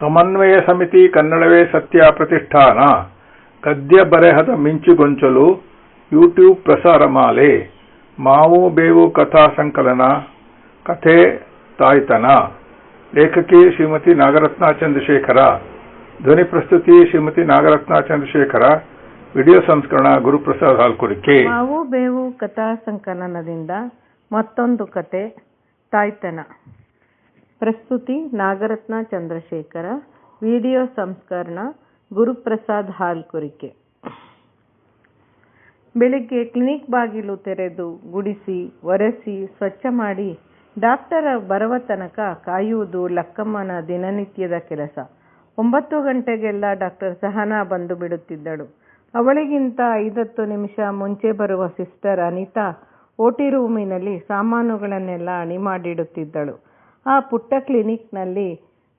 ಸಮನ್ವಯ ಸಮಿತಿ ಕನ್ನಡವೇ ಸತ್ಯ ಪ್ರತಿಷ್ಠಾನ. ಗದ್ಯ ಬರೆಹದ ಮಿಂಚುಗೊಂಚಲು ಯೂಟ್ಯೂಬ್ ಪ್ರಸಾರ ಮಾಲೆ, ಮಾವು ಬೇವು ಕಥಾ ಸಂಕಲನ, ಕಥೆ ತಾಯ್ತನ. ಲೇಖಕಿ ಶ್ರೀಮತಿ ನಾಗರತ್ನ ಚಂದ್ರಶೇಖರ. ಧ್ವನಿ ಪ್ರಸ್ತುತಿ ಶ್ರೀಮತಿ ನಾಗರತ್ನ ಚಂದ್ರಶೇಖರ. ವಿಡಿಯೋ ಸಂಸ್ಕರಣ ಗುರುಪ್ರಸಾದ್ ಹಾಲ್ಕುರಿಕೆ. ಮಾವು ಬೇವು ಕಥಾ ಸಂಕಲನದಿಂದ ಮತ್ತೊಂದು ಕತೆ ತಾಯ್ತನ. ಪ್ರಸ್ತುತಿ ನಾಗರತ್ನ ಚಂದ್ರಶೇಖರ, ವಿಡಿಯೋ ಸಂಸ್ಕರಣ ಗುರುಪ್ರಸಾದ್ ಹಾಲ್ಕುರಿಕೆ. ಬೆಳಿಗ್ಗೆ ಕ್ಲಿನಿಕ್ ಬಾಗಿಲು ತೆರೆದು ಗುಡಿಸಿ, ಒರೆಸಿ, ಸ್ವಚ್ಛ ಮಾಡಿ ಡಾಕ್ಟರ ಬರುವ ತನಕ ಕಾಯುವುದು ಲಕ್ಕಮ್ಮನ ದಿನನಿತ್ಯದ ಕೆಲಸ. ಒಂಬತ್ತು ಗಂಟೆಗೆಲ್ಲ ಡಾಕ್ಟರ್ ಸಹನಾ ಬಂದು ಬಿಡುತ್ತಿದ್ದಳು. ಅವಳಿಗಿಂತ ಐದತ್ತು ನಿಮಿಷ ಮುಂಚೆ ಬರುವ ಸಿಸ್ಟರ್ ಅನಿತಾ ಓಟಿ ರೂಮಿನಲ್ಲಿ ಸಾಮಾನುಗಳನ್ನೆಲ್ಲ ಅಣಿ ಮಾಡಿಡುತ್ತಿದ್ದಳು. ಆ ಪುಟ್ಟ ಕ್ಲಿನಿಕ್ನಲ್ಲಿ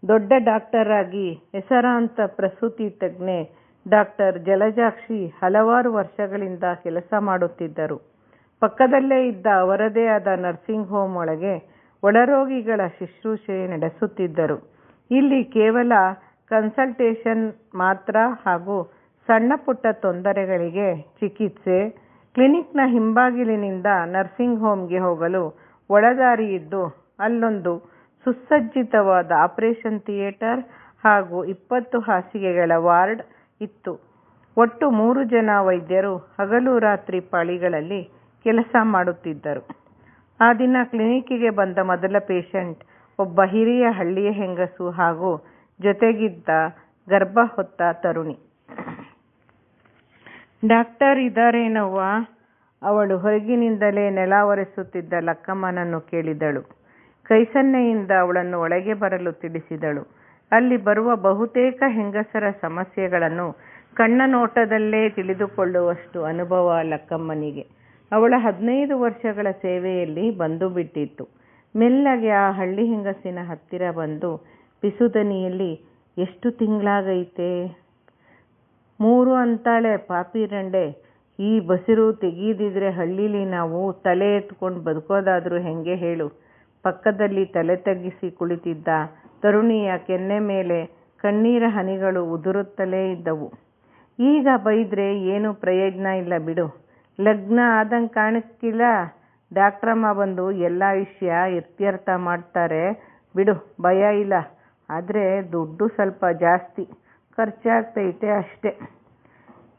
ದೊಡ್ಡ ಡಾಕ್ಟರ್ ಆಗಿ ಹೆಸರಾಂತ ಪ್ರಸೂತಿ ತಜ್ಞೆ ಡಾಕ್ಟರ್ ಜಲಜಾಕ್ಷಿ ಹಲವಾರು ವರ್ಷಗಳಿಂದ ಕೆಲಸ ಮಾಡುತ್ತಿದ್ದರು. ಪಕ್ಕದಲ್ಲೇ ಇದ್ದ ಅವರದೇ ಆದ ನರ್ಸಿಂಗ್ ಹೋಮ್ ಒಳಗೆ ಒಳರೋಗಿಗಳ ಶುಶ್ರೂಷೆ ನಡೆಸುತ್ತಿದ್ದರು. ಇಲ್ಲಿ ಕೇವಲ ಕನ್ಸಲ್ಟೇಷನ್ ಮಾತ್ರ ಹಾಗೂ ಸಣ್ಣ ಪುಟ್ಟ ತೊಂದರೆಗಳಿಗೆ ಚಿಕಿತ್ಸೆ, ಕ್ಲಿನಿಕ್ನ ಹಿಂಬಾಗಿಲಿನಿಂದ ನರ್ಸಿಂಗ್ ಹೋಮ್ಗೆ ಹೋಗಲು ಒಳದಾರಿ ಇದ್ದು ಅಲ್ಲೊಂದು ಸುಸಜ್ಜಿತವಾದ ಆಪರೇಷನ್ ಥಿಯೇಟರ್ ಹಾಗೂ ಇಪ್ಪತ್ತು ಹಾಸಿಗೆಗಳ ವಾರ್ಡ್ ಇತ್ತು. ಒಟ್ಟು ಮೂರು ಜನ ವೈದ್ಯರು ಹಗಲು ರಾತ್ರಿ ಪಾಳಿಗಳಲ್ಲಿ ಕೆಲಸ ಮಾಡುತ್ತಿದ್ದರು. ಆ ದಿನ ಕ್ಲಿನಿಕ್ಕಿಗೆ ಬಂದ ಮೊದಲ ಪೇಷಂಟ್ ಒಬ್ಬ ಹಿರಿಯ ಹಳ್ಳಿಯ ಹೆಂಗಸು ಹಾಗೂ ಜೊತೆಗಿದ್ದ ಗರ್ಭ ಹೊತ್ತ ತರುಣಿ. ಡಾಕ್ಟರ್ ಇದಾರೇನವ್ವ? ಅವಳು ಹೊರಗಿನಿಂದಲೇ ನೆಲ ಒರೆಸುತ್ತಿದ್ದ ಲಕ್ಕಮ್ಮನನ್ನು ಕೇಳಿದಳು. ಕೈಸನ್ನೆಯಿಂದ ಅವಳನ್ನು ಒಳಗೆ ಬರಲು ತಿಳಿಸಿದಳು. ಅಲ್ಲಿ ಬರುವ ಬಹುತೇಕ ಹೆಂಗಸರ ಸಮಸ್ಯೆಗಳನ್ನು ಕಣ್ಣ ನೋಟದಲ್ಲೇ ತಿಳಿದುಕೊಳ್ಳುವಷ್ಟು ಅನುಭವ ಲಕ್ಕಮ್ಮನಿಗೆ. ಅವಳ ಹದಿನೈದು ವರ್ಷಗಳ ಸೇವೆಯಲ್ಲಿ ಬಂದು ಬಿಟ್ಟಿತ್ತು ಮೆಲ್ಲಗೆ ಆ ಹಳ್ಳಿ ಹೆಂಗಸಿನ ಹತ್ತಿರ ಬಂದು ಪಿಸುದನಿಯಲ್ಲಿ ಎಷ್ಟು ತಿಂಗಳಾಗೈತೆ? ಮೂರು ಅಂತಾಳೆ ಪಾಪಿ ರಂಡೆ, ಈ ಬಸಿರು ತೆಗೀದಿದ್ರೆ ಹಳ್ಳೀಲಿ ನಾವು ತಲೆ ಎತ್ಕೊಂಡು ಬದುಕೋದಾದ್ರೂ ಹೆಂಗೆ ಹೇಳು? ಪಕ್ಕದಲ್ಲಿ ತಲೆ ತಗ್ಗಿಸಿ ಕುಳಿತಿದ್ದ ತರುಣಿಯ ಕೆನ್ನೆ ಮೇಲೆ ಕಣ್ಣೀರ ಹನಿಗಳು ಉದುರುತ್ತಲೇ ಇದ್ದವು. ಈಗ ಬೈದ್ರೆ ಏನು ಪ್ರಯೋಜನ ಇಲ್ಲ ಬಿಡು. ಲಗ್ನ ಆದಂಗೆ ಕಾಣಿಸ್ತಿಲ್ಲ ಡಾಕ್ಟ್ರಮ್ಮ ಬಂದು ಎಲ್ಲ ವಿಷಯ ಇತ್ಯರ್ಥ ಮಾಡ್ತಾರೆ. ಬಿಡು, ಭಯ ಇಲ್ಲ. ಆದರೆ ದುಡ್ಡು ಸ್ವಲ್ಪ ಜಾಸ್ತಿ. ಖರ್ಚಾಗ್ತೈತೆ ಅಷ್ಟೇ.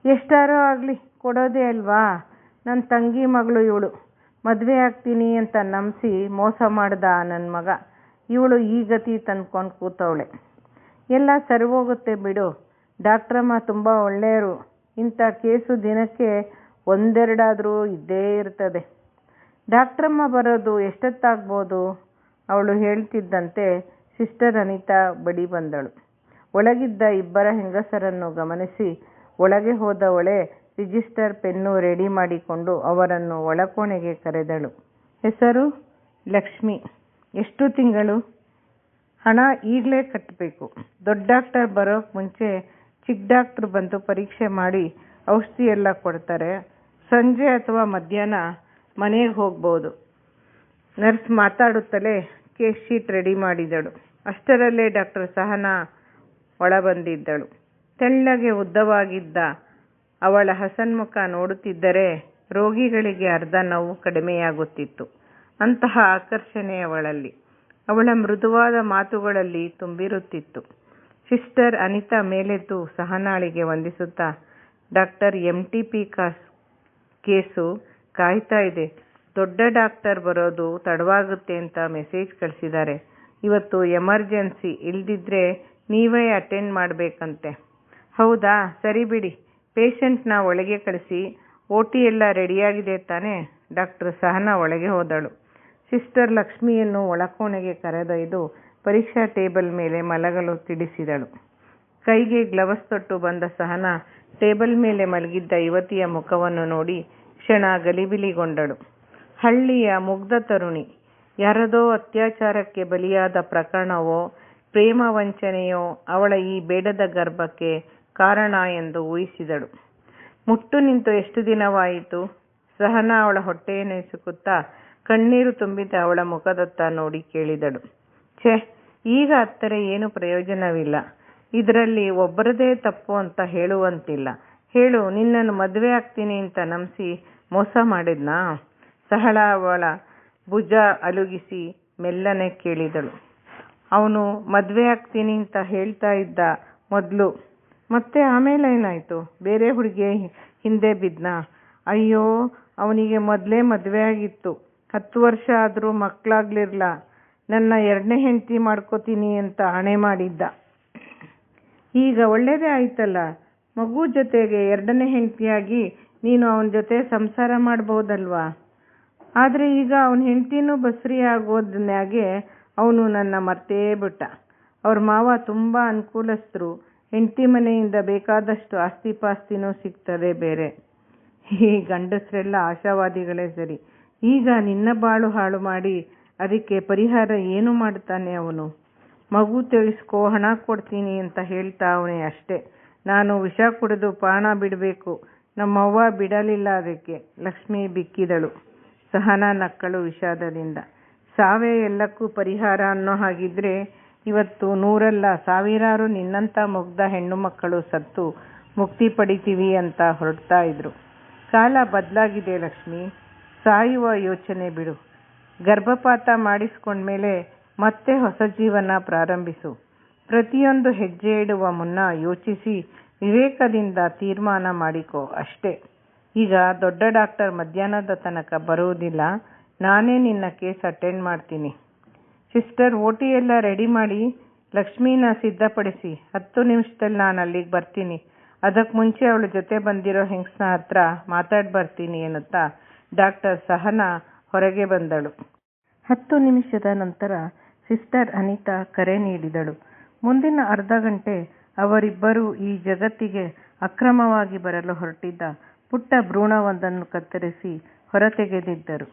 ಎಷ್ಟಾರೋ ಆಗಲಿ, ಕೊಡೋದೇ ಅಲ್ವಾ? ನನ್ನ ತಂಗಿ ಮಗಳು ಇವಳು. ಮದುವೆ ಆಗ್ತೀನಿ ಅಂತ ನಂಬಿಸಿ ಮೋಸ ಮಾಡ್ದ ನನ್ನ ಮಗ. ಇವಳು ಈ ಗತಿ ತಂದ್ಕೊಂಡು ಕೂತವಳೆ. ಎಲ್ಲ ಸರಿ ಹೋಗುತ್ತೆ ಬಿಡು. ಡಾಕ್ಟ್ರಮ್ಮ ತುಂಬ ಒಳ್ಳೆಯರು ಇಂಥ ಕೇಸು ದಿನಕ್ಕೆ ಒಂದೆರಡಾದರೂ ಇದ್ದೇ ಇರ್ತದೆ. ಡಾಕ್ಟ್ರಮ್ಮ ಬರೋದು ಎಷ್ಟೊತ್ತಾಗ್ಬೋದು? ಅವಳು ಹೇಳ್ತಿದ್ದಂತೆ ಸಿಸ್ಟರ್ ಅನಿತಾ ಬಡಿ ಬಂದಳು. ಒಳಗಿದ್ದ ಇಬ್ಬರ ಹೆಂಗಸರನ್ನು ಗಮನಿಸಿ, ಒಳಗೆ ಹೋದವಳೆ ರಿಜಿಸ್ಟರ್ ಪೆನ್ನು ರೆಡಿ ಮಾಡಿಕೊಂಡು ಅವರನ್ನು ಒಳಕೋಣೆಗೆ ಕರೆದಳು. ಹೆಸರು? ಲಕ್ಷ್ಮಿ. ಎಷ್ಟು ತಿಂಗಳು? ಹಣ ಈಗಲೇ ಕಟ್ಟಬೇಕು. ದೊಡ್ಡ ಡಾಕ್ಟರ್ ಬರೋಕ್ಕೆ ಮುಂಚೆ ಚಿಕ್ಕ ಡಾಕ್ಟ್ರ್ ಬಂದು ಪರೀಕ್ಷೆ ಮಾಡಿ ಔಷಧಿ ಎಲ್ಲ ಕೊಡ್ತಾರೆ. ಸಂಜೆ ಅಥವಾ ಮಧ್ಯಾಹ್ನ ಮನೆಗೆ ಹೋಗ್ಬೋದು. ನರ್ಸ್ ಮಾತಾಡುತ್ತಲೇ ಕೇಸ್ ಶೀಟ್ ರೆಡಿ ಮಾಡಿದಳು. ಅಷ್ಟರಲ್ಲೇ ಡಾಕ್ಟರ್ ಸಹನಾ ಒಳಬಂದಿದ್ದಳು. ತೆಳ್ಳಗೆ ಉದ್ದವಾಗಿದ್ದ ಅವಳ ಹಸನ್ಮುಖ ನೋಡುತ್ತಿದ್ದರೆ ರೋಗಿಗಳಿಗೆ ಅರ್ಧ ನೋವು ಕಡಿಮೆಯಾಗುತ್ತಿತ್ತು. ಅಂತಹ ಆಕರ್ಷಣೆ ಅವಳಲ್ಲಿ. ಅವಳ ಮೃದುವಾದ ಮಾತುಗಳಲ್ಲಿ ತುಂಬಿರುತ್ತಿತ್ತು. ಸಿಸ್ಟರ್ ಅನಿತಾ ಮೇಲೆದ್ದು ಸಹನಾಳಿಗೆ ವಂದಿಸುತ್ತಾ, ಡಾಕ್ಟರ್ ಎಂ ಟಿ ಪಿ ಕಾಸ್ ಕೇಸು ಕಾಯ್ತಾ ಇದೆ. ದೊಡ್ಡ ಡಾಕ್ಟರ್ ಬರೋದು ತಡವಾಗುತ್ತೆ ಅಂತ ಮೆಸೇಜ್ ಕಳಿಸಿದ್ದಾರೆ. ಇವತ್ತು ಎಮರ್ಜೆನ್ಸಿ ಇಲ್ದಿದ್ರೆ ನೀವೇ ಅಟೆಂಡ್ ಮಾಡಬೇಕಂತೆ. ಹೌದಾ? ಸರಿ ಬಿಡಿ. ಪೇಷಂಟ್ನ ಒಳಗೆ ಕಳಿಸಿ ಓ ಎಲ್ಲ ರೆಡಿಯಾಗಿದೆ ತಾನೆ? ಡಾಕ್ಟರ್ ಸಹನಾ ಒಳಗೆ ಹೋದಳು. ಸಿಸ್ಟರ್ ಲಕ್ಷ್ಮಿಯನ್ನು ಒಳಕೋಣೆಗೆ ಕರೆದೊಯ್ದು ಪರೀಕ್ಷಾ ಟೇಬಲ್ ಮೇಲೆ ಮಲಗಲು ತಿಳಿಸಿದಳು. ಕೈಗೆ ಗ್ಲವಸ್ ತೊಟ್ಟು ಬಂದ ಸಹನಾ ಟೇಬಲ್ ಮೇಲೆ ಮಲಗಿದ್ದ ಯುವತಿಯ ಮುಖವನ್ನು ನೋಡಿ ಕ್ಷಣ ಗಲಿಬಿಲಿಗೊಂಡಳು. ಹಳ್ಳಿಯ ಮುಗ್ಧ ತರುಣಿ, ಯಾರದೋ ಅತ್ಯಾಚಾರಕ್ಕೆ ಬಲಿಯಾದ ಪ್ರಕರಣವೋ, ಪ್ರೇಮ ವಂಚನೆಯೋ ಅವಳ ಈ ಬೇಡದ ಗರ್ಭಕ್ಕೆ ಕಾರಣ ಎಂದು ಊಹಿಸಿದಳು. ಮುಟ್ಟು ನಿಂತು ಎಷ್ಟು ದಿನವಾಯಿತು? ಸಹನ ಅವಳ ಹೊಟ್ಟೆಯನ್ನು ಇಸುಕುತ್ತಾ ಕಣ್ಣೀರು ತುಂಬಿದ ಅವಳ ಮುಖದತ್ತ ನೋಡಿ ಕೇಳಿದಳು. ಛೆ, ಈಗ ಅತ್ತರೆ ಏನು ಪ್ರಯೋಜನವಿಲ್ಲ. ಇದರಲ್ಲಿ ಒಬ್ಬರದೇ ತಪ್ಪು ಅಂತ ಹೇಳುವಂತಿಲ್ಲ. ಹೇಳು, ನಿನ್ನನ್ನು ಮದುವೆ ಆಗ್ತೀನಿ ಅಂತ ನಂಬಿಸಿ ಮೋಸ ಮಾಡಿದ್ನಾ? ಸಹಳ ಅವಳ ಭುಜ ಅಲುಗಿಸಿ ಮೆಲ್ಲನೆ ಕೇಳಿದಳು. ಅವನು ಮದುವೆ ಆಗ್ತೀನಿ ಅಂತ ಹೇಳ್ತಾ ಇದ್ದ ಮೊದಲು ಮತ್ತೆ ಆಮೇಲೆ ಏನಾಯಿತು? ಬೇರೆ ಹುಡುಗಿಯ ಹಿಂದೆ ಬಿದ್ನ. ಅಯ್ಯೋ, ಅವನಿಗೆ ಮೊದಲೇ ಮದುವೆ ಆಗಿತ್ತು. ಹತ್ತು ವರ್ಷ ಆದರೂ ಮಕ್ಕಳಾಗ್ಲಿರ್ಲ ನನ್ನ ಎರಡನೇ ಹೆಂಡತಿ ಮಾಡ್ಕೋತೀನಿ ಅಂತ ಹಣೆ ಮಾಡಿದ್ದ. ಈಗ ಒಳ್ಳೆಯದೇ ಆಯ್ತಲ್ಲ? ಮಗು ಜೊತೆಗೆ ಎರಡನೇ ಹೆಂಡತಿಯಾಗಿ ನೀನು ಅವನ ಜೊತೆ ಸಂಸಾರ ಮಾಡ್ಬೋದಲ್ವಾ? ಆದರೆ ಈಗ ಅವನ ಹೆಂಡತಿನೂ ಬಸ್ರಿ ಆಗೋದನ್ನಾಗೆ ಅವನು ನನ್ನ ಮರ್ತೇ ಬಿಟ್ಟ. ಅವ್ರ ಮಾವ ತುಂಬ ಅನುಕೂಲಸ್ಥರು. ಹೆಂಡತಿ ಮನೆಯಿಂದ ಬೇಕಾದಷ್ಟು ಆಸ್ತಿ ಪಾಸ್ತಿನೂ ಸಿಗ್ತದೆ ಬೇರೆ. ಈ ಗಂಡಸರೆಲ್ಲ ಆಶಾವಾದಿಗಳೇ ಸರಿ. ಈಗ ನಿನ್ನ ಬಾಳು ಹಾಳು ಮಾಡಿ ಅದಕ್ಕೆ ಪರಿಹಾರ ಏನು ಮಾಡ್ತಾನೆ ಅವನು? ಮಗು ತಿಳಿಸ್ಕೋ, ಹಣ ಕೊಡ್ತೀನಿ ಅಂತ ಹೇಳ್ತಾ ಅವನೇ ಅಷ್ಟೇ. ನಾನು ವಿಷ ಕುಡಿದು ಪ್ರಾಣ ಬಿಡಬೇಕು. ನಮ್ಮವ್ವ ಬಿಡಲಿಲ್ಲ ಅದಕ್ಕೆ. ಲಕ್ಷ್ಮಿ ಬಿಕ್ಕಿದಳು. ಸಹನ ನಕ್ಕಳು ವಿಷಾದದಿಂದ. ಸಾವೇ ಎಲ್ಲಕ್ಕೂ ಪರಿಹಾರ ಅನ್ನೋ ಹಾಗಿದ್ರೆ ಇವತ್ತು ನೂರಲ್ಲ, ಸಾವಿರಾರು ನಿನ್ನಂತ ಮುಗ್ಧ ಹೆಣ್ಣು ಮಕ್ಕಳು ಸತ್ತು, ಮುಕ್ತಿ ಪಡಿತೀವಿ ಅಂತ ಹೊರಡ್ತಾ ಇದ್ರು. ಕಾಲ ಬದಲಾಗಿದೆ ಲಕ್ಷ್ಮಿ, ಸಾಯುವ ಯೋಚನೆ ಬಿಡು. ಗರ್ಭಪಾತ ಮಾಡಿಸ್ಕೊಂಡ್ಮೇಲೆ ಮತ್ತೆ ಹೊಸ ಜೀವನ ಪ್ರಾರಂಭಿಸು. ಪ್ರತಿಯೊಂದು ಹೆಜ್ಜೆ ಇಡುವ ಮುನ್ನ ಯೋಚಿಸಿ, ವಿವೇಕದಿಂದ ತೀರ್ಮಾನ ಮಾಡಿಕೋ ಅಷ್ಟೇ. ಈಗ ದೊಡ್ಡ ಡಾಕ್ಟರ್ ಮಧ್ಯಾಹ್ನದ ತನಕ ಬರುವುದಿಲ್ಲ. ನಾನೇ ನಿನ್ನ ಕೇಸ್ ಅಟೆಂಡ್ ಮಾಡ್ತೀನಿ. ಸಿಸ್ಟರ್ ಓಟಿ ಎಲ್ಲ ರೆಡಿ ಮಾಡಿ ಲಕ್ಷ್ಮೀನ ಸಿದ್ಧಪಡಿಸಿ. ಹತ್ತು ನಿಮಿಷದಲ್ಲಿ ನಾನು ಅಲ್ಲಿಗೆ ಬರ್ತೀನಿ. ಅದಕ್ಕೆ ಮುಂಚೆ ಅವಳ ಜೊತೆ ಬಂದಿರೋ ಹೆಂಗಸ್ನ ಹತ್ರ ಮಾತಾಡಿ ಬರ್ತೀನಿ ಎನ್ನುತ್ತಾ ಡಾಕ್ಟರ್ ಸಹನಾ ಹೊರಗೆ ಬಂದಳು. ಹತ್ತು ನಿಮಿಷದ ನಂತರ ಸಿಸ್ಟರ್ ಅನಿತಾ ಕರೆ ನೀಡಿದಳು. ಮುಂದಿನ ಅರ್ಧ ಗಂಟೆ ಅವರಿಬ್ಬರೂ ಈ ಜಗತ್ತಿಗೆ ಅಕ್ರಮವಾಗಿ ಬರಲು ಹೊರಟಿದ್ದ ಪುಟ್ಟ ಭ್ರೂಣವೊಂದನ್ನು ಕತ್ತರಿಸಿ ಹೊರತೆಗೆದಿದ್ದರು.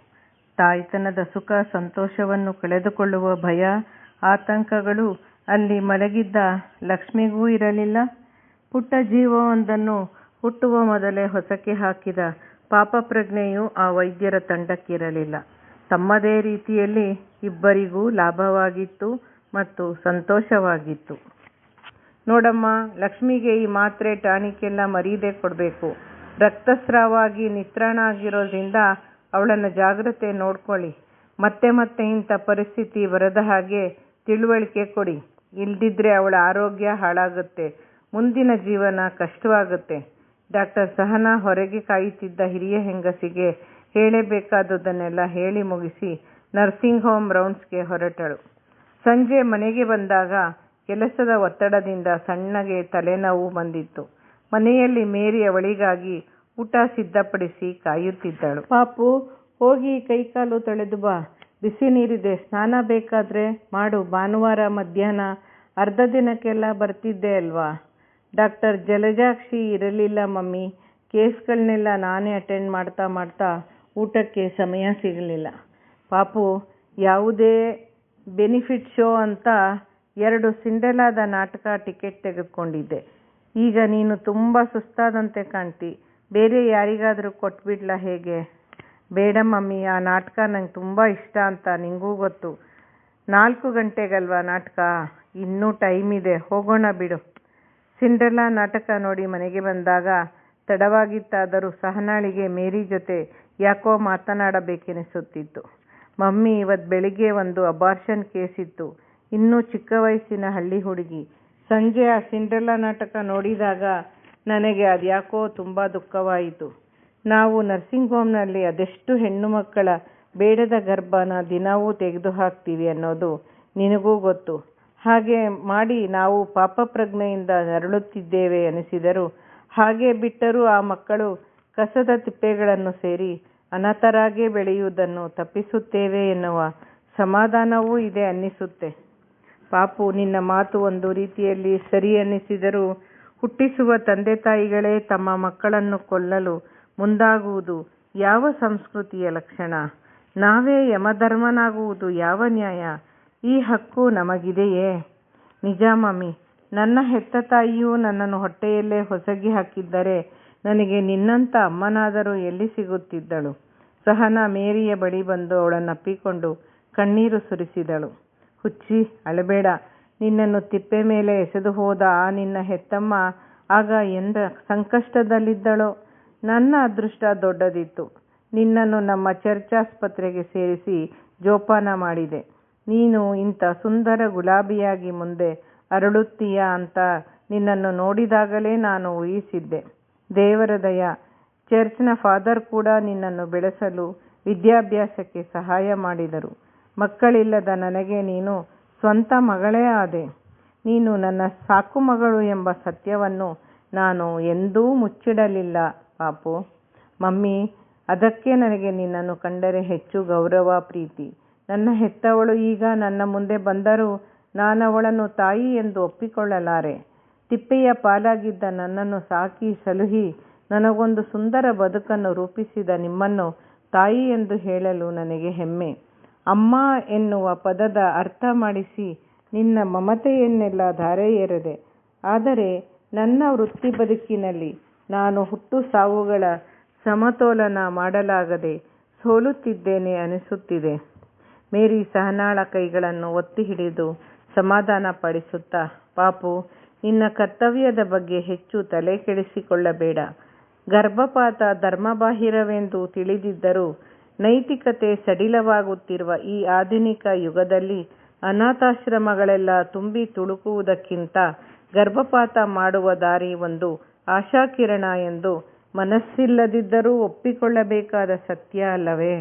ತಾಯ್ತನದ ಸುಖ ಸಂತೋಷವನ್ನು ಕಳೆದುಕೊಳ್ಳುವ ಭಯ, ಆತಂಕಗಳು ಅಲ್ಲಿ ಮಲಗಿದ್ದ ಲಕ್ಷ್ಮಿಗೂ ಇರಲಿಲ್ಲ. ಪುಟ್ಟ ಜೀವವೊಂದನ್ನು ಹುಟ್ಟುವ ಮೊದಲೇ ಹೊಸಕ್ಕೆ ಹಾಕಿದ ಪಾಪಪ್ರಜ್ಞೆಯೂ ಆ ವೈದ್ಯರ ತಂಡಕ್ಕಿರಲಿಲ್ಲ. ತಮ್ಮದೇ ರೀತಿಯಲ್ಲಿ ಇಬ್ಬರಿಗೂ ಲಾಭವಾಗಿತ್ತು ಮತ್ತು ಸಂತೋಷವಾಗಿತ್ತು. ನೋಡಮ್ಮ, ಲಕ್ಷ್ಮಿಗೆ ಈ ಮಾತ್ರೆ ಟಾನಿಕ್ ಎಲ್ಲ ಮರೀದೆ ಕೊಡಬೇಕು. ರಕ್ತಸ್ರಾವಾಗಿ ನಿತ್ರಾಣ ಆಗಿರೋದ್ರಿಂದ ಅವಳನ್ನು ಜಾಗ್ರತೆ ನೋಡ್ಕೊಳ್ಳಿ. ಮತ್ತೆ ಮತ್ತೆ ಇಂಥ ಪರಿಸ್ಥಿತಿ ಬರದ ಹಾಗೆ ತಿಳುವಳಿಕೆ ಕೊಡಿ. ಇಲ್ದಿದ್ರೆ ಅವಳ ಆರೋಗ್ಯ ಹಾಳಾಗುತ್ತೆ. ಮುಂದಿನ ಜೀವನ ಕಷ್ಟವಾಗುತ್ತೆ. ಡಾಕ್ಟರ್ ಸಹನಾ ಹೊರಗೆ ಕಾಯುತ್ತಿದ್ದ ಹಿರಿಯ ಹೆಂಗಸಿಗೆ ಹೇಳಬೇಕಾದುದನ್ನೆಲ್ಲ ಹೇಳಿ ಮುಗಿಸಿ ನರ್ಸಿಂಗ್ ಹೋಮ್ ರೌಂಡ್ಸ್ಗೆ ಹೊರಟಳು. ಸಂಜೆ ಮನೆಗೆ ಬಂದಾಗ ಕೆಲಸದ ಒತ್ತಡದಿಂದ ಸಣ್ಣಗೆ ತಲೆನೋವು ಬಂದಿತ್ತು. ಮನೆಯಲ್ಲಿ ಮೇರಿ ಅವಳಿಗಾಗಿ ಊಟ ಸಿದ್ಧಪಡಿಸಿ ಕಾಯುತ್ತಿದ್ದಳು. ಪಾಪು ಹೋಗಿ ಕೈಕಾಲು ತೊಳೆದು ಬಾ. ಬಿಸಿ ನೀರಿದೆ. ಸ್ನಾನ ಬೇಕಾದ್ರೆ ಮಾಡು. ಭಾನುವಾರ ಮಧ್ಯಾಹ್ನ ಅರ್ಧ ದಿನಕ್ಕೆಲ್ಲ ಬರ್ತಿದ್ದೆ ಅಲ್ವಾ? ಡಾಕ್ಟರ್ ಜಲಜಾಕ್ಷಿ ಇರಲಿಲ್ಲ ಮಮ್ಮಿ. ಕೇಸ್ಗಳನ್ನೆಲ್ಲ ನಾನೇ ಅಟೆಂಡ್ ಮಾಡ್ತಾ ಮಾಡ್ತಾ ಊಟಕ್ಕೆ ಸಮಯ ಸಿಗಲಿಲ್ಲ. ಪಾಪು ಯಾವುದೇ ಬೆನಿಫಿಟ್ ಶೋ ಅಂತ ಎರಡು ಸಿಂಡೆಲಾದ ನಾಟಕ ಟಿಕೆಟ್ ತೆಗೆದುಕೊಂಡಿದ್ದೆ. ಈಗ ನೀನು ತುಂಬ ಸುಸ್ತಾದಂತೆ ಕಾಣ್ತಿ. ಬೇರೆ ಯಾರಿಗಾದರೂ ಕೊಟ್ಬಿಡ್ಲಾ ಹೇಗೆ? ಬೇಡ ಮಮ್ಮಿ, ಆ ನಾಟಕ ನಂಗೆ ತುಂಬ ಇಷ್ಟ ಅಂತ ನಿಂಗೂ ಗೊತ್ತು. ನಾಲ್ಕು ಗಂಟೆಗಲ್ವಾ ನಾಟಕ? ಇನ್ನೂ ಟೈಮ್ ಇದೆ, ಹೋಗೋಣ ಬಿಡು. ಸಿಂಡ್ರೆಲಾ ನಾಟಕ ನೋಡಿ ಮನೆಗೆ ಬಂದಾಗ ತಡವಾಗಿತ್ತಾದರೂ ಸಹನಾಳಿಗೆ ಮೇರಿ ಜೊತೆ ಯಾಕೋ ಮಾತನಾಡಬೇಕೆನಿಸುತ್ತಿತ್ತು. ಮಮ್ಮಿ ಇವತ್ತು ಬೆಳಿಗ್ಗೆ ಒಂದು ಅಬಾರ್ಷನ್ ಕೇಸ್ ಇತ್ತು. ಇನ್ನೂ ಚಿಕ್ಕ ವಯಸ್ಸಿನ ಹಳ್ಳಿ ಹುಡುಗಿ. ಸಂಜೆ ಆ ಸಿಂಡ್ರೆಲಾ ನಾಟಕ ನೋಡಿದಾಗ ನನಗೆ ಅದ್ಯಾಕೋ ತುಂಬ ದುಃಖವಾಯಿತು. ನಾವು ನರ್ಸಿಂಗ್ ಹೋಮ್ನಲ್ಲಿ ಅದೆಷ್ಟು ಹೆಣ್ಣು ಮಕ್ಕಳ ಬೇಡದ ಗರ್ಭನ ದಿನವೂ ತೆಗೆದು ಹಾಕ್ತೀವಿ ಅನ್ನೋದು ನಿನಗೂ ಗೊತ್ತು. ಹಾಗೆ ಮಾಡಿ ನಾವು ಪಾಪಪ್ರಜ್ಞೆಯಿಂದ ನರಳುತ್ತಿದ್ದೇವೆ ಅನಿಸಿದರು. ಹಾಗೆ ಬಿಟ್ಟರೂ ಆ ಮಕ್ಕಳು ಕಸದ ತಿಪ್ಪೆಗಳನ್ನು ಸೇರಿ ಅನಾಥರಾಗೇ ಬೆಳೆಯುವುದನ್ನು ತಪ್ಪಿಸುತ್ತೇವೆ ಎನ್ನುವ ಸಮಾಧಾನವೂ ಇದೆ ಅನ್ನಿಸುತ್ತೆ. ಪಾಪು ನಿನ್ನ ಮಾತು ಒಂದು ರೀತಿಯಲ್ಲಿ ಸರಿ ಅನ್ನಿಸಿದರೂ ಹುಟ್ಟಿಸುವ ತಂದೆ ತಾಯಿಗಳೇ ತಮ್ಮ ಮಕ್ಕಳನ್ನು ಕೊಲ್ಲಲು ಮುಂದಾಗುವುದು ಯಾವ ಸಂಸ್ಕೃತಿಯ ಲಕ್ಷಣ? ನಾವೇ ಯಮಧರ್ಮನಾಗುವುದು ಯಾವ ನ್ಯಾಯ? ಈ ಹಕ್ಕು ನಮಗಿದೆಯೇ? ನಿಜ ಮಮ್ಮಿ, ನನ್ನ ಹೆತ್ತ ತಾಯಿಯೂ ನನ್ನನ್ನು ಹೊಟ್ಟೆಯಲ್ಲೇ ಹೊಸಗಿ ಹಾಕಿದ್ದರೆ ನನಗೆ ನಿನ್ನಂತ ಅಮ್ಮನಾದರೂ ಎಲ್ಲಿ ಸಿಗುತ್ತಿದ್ದಳು? ಸಹನ ಮೇರಿಯ ಬಳಿ ಬಂದು ಅವಳನ್ನಪ್ಪಿಕೊಂಡು ಕಣ್ಣೀರು ಸುರಿಸಿದಳು. ಹುಚ್ಚಿ, ಅಳಬೇಡ. ನಿನ್ನನ್ನು ತಿಪ್ಪೆ ಮೇಲೆ ಎಸೆದು ಹೋದ ಆ ನಿನ್ನ ಹೆತ್ತಮ್ಮ ಆಗ ಎಂದ ಸಂಕಷ್ಟದಲ್ಲಿದ್ದಳೋ. ನನ್ನ ಅದೃಷ್ಟ ದೊಡ್ಡದಿತ್ತು. ನಿನ್ನನ್ನು ನಮ್ಮ ಚರ್ಚಾಸ್ಪತ್ರೆಗೆ ಸೇರಿಸಿ ಜೋಪಾನ ಮಾಡಿದೆ. ನೀನು ಇಂಥ ಸುಂದರ ಗುಲಾಬಿಯಾಗಿ ಮುಂದೆ ಅರಳುತ್ತೀಯ ಅಂತ ನಿನ್ನನ್ನು ನೋಡಿದಾಗಲೇ ನಾನು ಊಹಿಸಿದ್ದೆ. ದೇವರ ದಯ, ಚರ್ಚ್ನ ಫಾದರ್ ಕೂಡ ನಿನ್ನನ್ನು ಬೆಳೆಸಲು ವಿದ್ಯಾಭ್ಯಾಸಕ್ಕೆ ಸಹಾಯ ಮಾಡಿದರು. ಮಕ್ಕಳಿಲ್ಲದ ನನಗೆ ನೀನು ಸ್ವಂತ ಮಗಳೇ ಆದೆ. ನೀನು ನನ್ನ ಸಾಕು ಮಗಳು ಎಂಬ ಸತ್ಯವನ್ನು ನಾನು ಎಂದೂ ಮುಚ್ಚಿಡಲಿಲ್ಲ, ಪಾಪು. ಮಮ್ಮಿ, ಅದಕ್ಕೆ ನನಗೆ ನಿನ್ನನ್ನು ಕಂಡರೆ ಹೆಚ್ಚು ಗೌರವ, ಪ್ರೀತಿ. ನನ್ನ ಹೆತ್ತವಳು ಈಗ ನನ್ನ ಮುಂದೆ ಬಂದರೂ ನಾನವಳನ್ನು ತಾಯಿ ಎಂದು ಒಪ್ಪಿಕೊಳ್ಳಲಾರೆ. ತಿಪ್ಪೆಯ ಪಾಲಾಗಿದ್ದ ನನ್ನನ್ನು ಸಾಕಿ ಸಲುಹಿ ನನಗೊಂದು ಸುಂದರ ಬದುಕನ್ನು ರೂಪಿಸಿದ ನಿಮ್ಮನ್ನು ತಾಯಿ ಎಂದು ಹೇಳಲು ನನಗೆ ಹೆಮ್ಮೆ. ಅಮ್ಮ ಎನ್ನುವ ಪದದ ಅರ್ಥ ಮಾಡಿಸಿ ನಿನ್ನ ಮಮತೆಯನ್ನೆಲ್ಲ ಧಾರೆ ಎರೆದೆ ಆದರೆ ನನ್ನ ವೃತ್ತಿ ಬದುಕಿನಲ್ಲಿ ನಾನು ಹುಟ್ಟು ಸಾವುಗಳ ಸಮತೋಲನ ಮಾಡಲಾಗದೆ ಸೋಲುತ್ತಿದ್ದೇನೆ ಅನಿಸುತ್ತಿದೆ. ಮೇರಿ ಸಹನಾಳ ಕೈಗಳನ್ನು ಒತ್ತಿ ಹಿಡಿದು ಸಮಾಧಾನ ಪಡಿಸುತ್ತಾ ಪಾಪು, ನಿನ್ನ ಕರ್ತವ್ಯದ ಬಗ್ಗೆ ಹೆಚ್ಚು ತಲೆ ಕೆಡಿಸಿಕೊಳ್ಳಬೇಡ ಗರ್ಭಪಾತ ಧರ್ಮಬಾಹಿರವೆಂದು ತಿಳಿದಿದ್ದರೂ ನೈತಿಕತೆ ಸಡಿಲವಾಗುತ್ತಿರುವ ಈ ಆಧುನಿಕ ಯುಗದಲ್ಲಿ ಅನಾಥಾಶ್ರಮಗಳೆಲ್ಲ ತುಂಬಿ ತುಳುಕುವುದಕ್ಕಿಂತ ಗರ್ಭಪಾತ ಮಾಡುವ ದಾರಿ ಒಂದು ಆಶಾಕಿರಣ ಎಂದು ಮನಸ್ಸಿಲ್ಲದಿದ್ದರೂ ಒಪ್ಪಿಕೊಳ್ಳಬೇಕಾದ ಸತ್ಯ ಅಲ್ಲವೇ?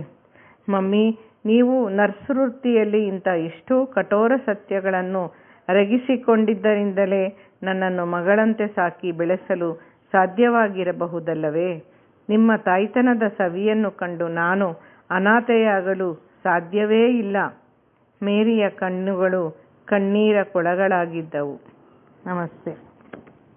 ಮಮ್ಮಿ, ನೀವು ನರ್ಸ್ ವೃತ್ತಿಯಲ್ಲಿ ಇಂಥ ಎಷ್ಟೋ ಕಠೋರ ಸತ್ಯಗಳನ್ನು ಅರಗಿಸಿಕೊಂಡಿದ್ದರಿಂದಲೇ ನನ್ನನ್ನು ಮಗಳಂತೆ ಸಾಕಿ ಬೆಳೆಸಲು ಸಾಧ್ಯವಾಗಿರಬಹುದಲ್ಲವೇ? ನಿಮ್ಮ ತಾಯ್ತನದ ಸವಿಯನ್ನು ಕಂಡು ನಾನು ಅನಾಥೆಯಾಗಲು ಸಾಧ್ಯವೇ ಇಲ್ಲ. ಮೇರಿಯ ಕಣ್ಣುಗಳು ಕಣ್ಣೀರ ಕೊಳಗಳಾಗಿದ್ದವು. ನಮಸ್ತೆ.